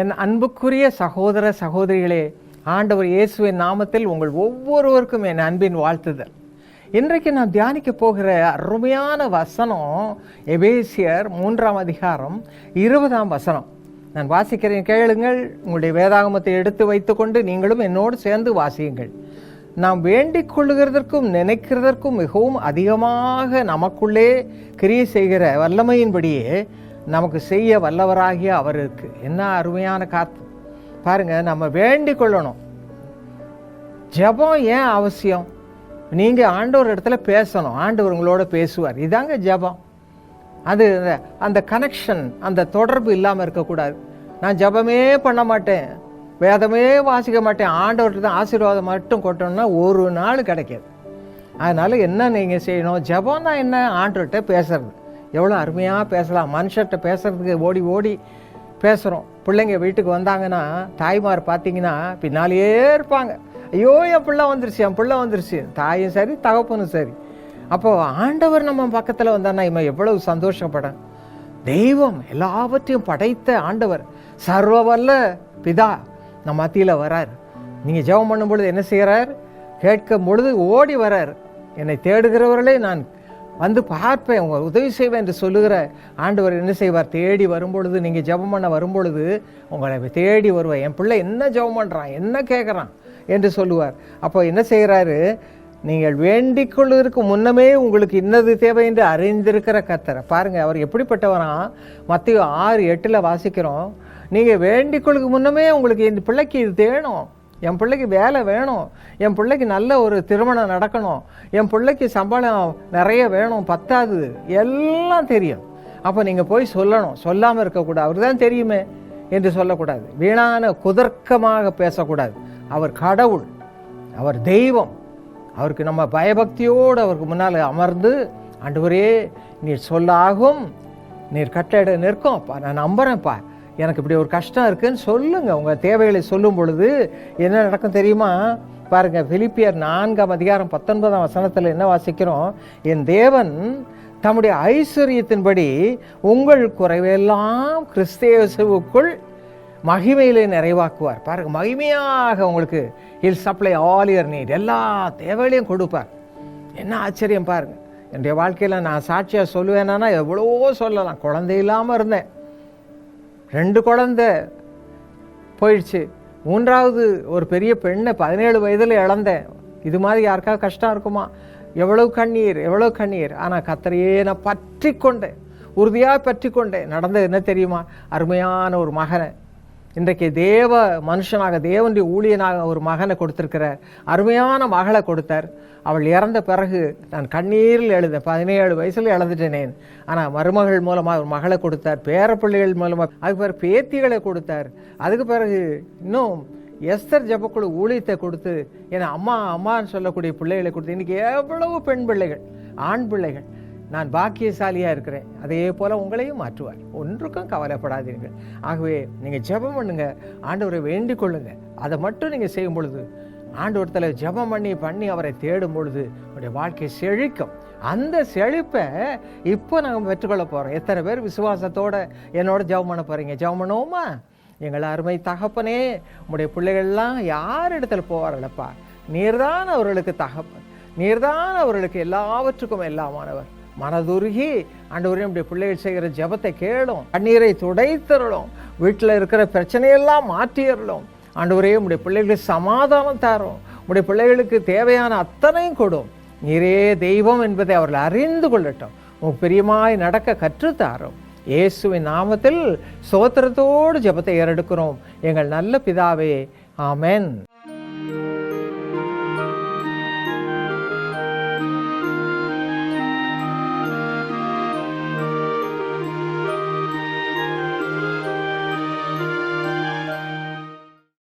என் அன்புக்குரிய சகோதர சகோதரிகளே ஆண்டவர் இயேசுவின் நாமத்தில் உங்கள் ஒவ்வொருவருக்கும் என் அன்பின் வாழ்த்துதல். இன்றைக்கு நான் தியானிக்க போகிற அருமையான வசனம் எபேசியர் மூன்றாம் அதிகாரம் இருபதாம் வசனம். நான் வாசிக்கிறேன் கேளுங்கள். உங்களுடைய வேதாகமத்தை எடுத்து வைத்துக்கொண்டு நீங்களும் என்னோடு சேர்ந்து வாசியுங்கள். நாம் வேண்டிக் கொள்ளுகிறதற்கும் நினைக்கிறதற்கும் மிகவும் அதிகமாக நமக்குள்ளே கிரியை செய்கிற வல்லமையின்படியே நமக்கு செய்ய வல்லவராகிய அவருக்கு என்ன அருமையான காத்து. பாருங்க நம்ம வேண்டிக் கொள்ளணும். ஜெபம் ஏன் அவசியம்? நீங்கள் ஆண்டவர் இடத்துல பேசணும். ஆண்டவர் உங்களோட பேசுவார். இதாங்க ஜெபம். அது அந்த- கனெக்ஷன் அந்த தொடர்பு இல்லாமல் இருக்கக்கூடாது. நான் ஜெபமே பண்ண மாட்டேன். வேதமே வாசிக்க மாட்டேன். ஆண்டவர்கிட்ட தான் ஆசீர்வாதம் மட்டும் கொட்டணும்னா ஒரு நாள் கிடைக்காது. அதனால் என்ன நீங்கள் செய்யணும்? ஜெபம்னா என்ன? ஆண்டவர்கிட்ட பேசுறது. எவ்வளோ அருமையாக பேசலாம். மனுஷர்கிட்ட பேசுகிறதுக்கு ஓடி ஓடி பேசுகிறோம் பிள்ளைங்க வீட்டுக்கு வந்தாங்கன்னா தாய்மார் பார்த்தீங்கன்னா பின்னாலேயே இருப்பாங்க. ஐயோ என் பிள்ளை வந்துருச்சு என் பிள்ளை வந்துருச்சு. தாயும் சரி தகப்பனும் சரி. அப்போது ஆண்டவர் நம்ம பக்கத்தில் வந்தானா இவன் எவ்வளவு சந்தோஷப்பட தெய்வம் எல்லாவற்றையும் படைத்த ஆண்டவர் சர்வ வல்ல பிதா நம்ம மத்தியில் வரார். நீங்கள் ஜெபம் பண்ணும் பொழுது என்ன செய்கிறார் கேட்கும் பொழுது ஓடி வரார். என்னை தேடுகிறவர்களே நான் வந்து பார்ப்பேன் உங்கள் உதவி செய்வேன் என்று சொல்லுகிற ஆண்டவர் என்ன செய்வார்? தேடி வரும்பொழுது நீங்கள் ஜெபம் பண்ண வரும்பொழுது உங்களை தேடி வருவார். என் பிள்ளை என்ன ஜெபம் பண்ணுறான் என்ன கேட்குறான் என்று சொல்லுவார். அப்போ என்ன செய்கிறாரு நீங்கள் வேண்டிக் கொள்வதற்கு முன்னமே உங்களுக்கு இன்னது தேவை என்று அறிந்திருக்கிற கத்தரை பாருங்கள் அவர் எப்படிப்பட்டவராம் மத்திய ஆறு எட்டில் வாசிக்கிறோம். நீங்கள் வேண்டிக் கொள்ளுக்கு முன்னமே உங்களுக்கு இந்த பிள்ளைக்கு இது தேணும் என் பிள்ளைக்கு வேலை வேணும். என் பிள்ளைக்கு நல்ல ஒரு திருமணம் நடக்கணும். என் பிள்ளைக்கு சம்பளம் நிறைய வேணும் பத்தாது. எல்லாம் தெரியும். அப்போ நீங்கள் போய் சொல்லணும். சொல்லாமல் இருக்கக்கூடாது. அவர் தான் தெரியுமே என்று சொல்லக்கூடாது. வீணான குதர்க்கமாக பேசக்கூடாது. அவர் கடவுள். அவர் தெய்வம். அவருக்கு நம்ம பயபக்தியோடு அவருக்கு முன்னால் அமர்ந்து ஆண்டவரே நீர் சொல்லாகும். நீர் கட்டிட நிற்கும். அப்பா நான் நம்புகிறேன்ப்பா எனக்கு இப்படி ஒரு கஷ்டம் இருக்குன்னு சொல்லுங்கள் உங்கள் தேவைகளை சொல்லும் பொழுது என்ன நடக்கும் தெரியுமா? பாருங்க பிலிப்பியர் நான்காம் அதிகாரம் பத்தொன்பதாம் வசனத்தில் என்ன வாசிக்கிறோம்? என் தேவன் தம்முடைய ஐஸ்வர்யத்தின்படி உங்கள் குறைவெல்லாம் கிறிஸ்தேசுவுக்குள் மகிமையிலே நிறைவாக்குவார். பாருங்க மகிமையாக உங்களுக்கு இல் சப்ளை ஆல் இயர் நீட் எல்லா தேவைகளையும் கொடுப்பார். என்ன ஆச்சரியம் பாருங்க. என்னுடைய வாழ்க்கையில் நான் சாட்சியாக சொல்லுவேன்னா எவ்வளோ சொல்லலாம். குழந்தை இல்லாமல் இருந்தேன். ரெண்டு குழந்தை போயிடுச்சு. மூன்றாவது ஒரு பெரிய பெண்ணை பதினேழு வயதில் இழந்தேன் இது மாதிரி யாருக்காவது கஷ்டம் இருக்குமா? எவ்வளவு கண்ணீர் எவ்வளவு கண்ணீர். ஆனால் கத்தரையே நான் பற்றி கொண்டேன் உறுதியாக பற்றி கொண்டேன் நடந்தது என்ன தெரியுமா? அருமையான ஒரு மகனை. இன்றைக்கு தேவ மனுஷனாக தேவனுடைய ஊழியனாக ஒரு மகனை கொடுத்திருக்கிறார் அருமையான மகளை கொடுத்தார். அவள் இறந்த பிறகு நான் கண்ணீரில் எழுத பதினேழு வயசில் இழந்துட்டேனேன் ஆனால் மருமகள் மூலமாக ஒரு மகளை கொடுத்தார் பேரப்பிள்ளைகள் மூலமாக அதுக்கு பிறகு பேத்திகளை கொடுத்தார். அதுக்கு பிறகு இன்னும் எஸ்தர் ஜபக்குழு ஊழியத்தை கொடுத்து என அம்மா அம்மான்னு சொல்லக்கூடிய பிள்ளைகளை கொடுத்து இன்றைக்கி எவ்வளவு பெண் பிள்ளைகள் ஆண் பிள்ளைகள். நான் பாக்கியசாலியாக இருக்கிறேன். அதே போல் உங்களையும் மாற்றுவார். ஒன்றுக்கும் கவலைப்படாதீர்கள். ஆகவே நீங்கள் ஜெபம் பண்ணுங்க. ஆண்டவரை வேண்டிக் கொள்ளுங்க. அதை மட்டும் நீங்கள் செய்யும் பொழுது ஆண்டவரத்தில் ஜெபம் பண்ணி பண்ணி அவரை தேடும் பொழுது உங்களுடைய வாழ்க்கை செழிக்கும். அந்த செழிப்பை இப்போ நாங்கள் பெற்றுக்கொள்ள போகிறோம் எத்தனை பேர் விசுவாசத்தோடு என்னோட ஜெபம் பண்ண போகிறீங்க ஜெபம் பண்ணுவோமா? எங்கள் அருமை தகப்பனே உங்களுடைய பிள்ளைகள்லாம் யார் இடத்துல போவார்களப்பா? நீர்தான் அவர்களுக்கு தகப்பன். நீர்தான் அவர்களுக்கு எல்லாவற்றுக்கும் எல்லாமானவர். மனதுருகி ஆண்டவரே நம்முடைய பிள்ளைகள் செய்கிற ஜெபத்தை கேளும் கண்ணீரை துடைத்தருளும் வீட்டில் இருக்கிற பிரச்சனையெல்லாம் மாற்றியறலும் ஆண்டவரே நம்முடைய பிள்ளைகளுக்கு சமாதானம் தாரும். உடைய பிள்ளைகளுக்கு தேவையான அத்தனையும் கொடும். நீரே தெய்வம் என்பதை அவர்கள் அறிந்து கொள்ளட்டும். உன் பிரியமாய் நடக்க கற்றுத்தாரும். இயேசுவின் நாமத்தில் சோத்திரத்தோடு ஜெபத்தை ஏறெடுக்கிறோம். எங்கள் நல்ல பிதாவே ஆமென்.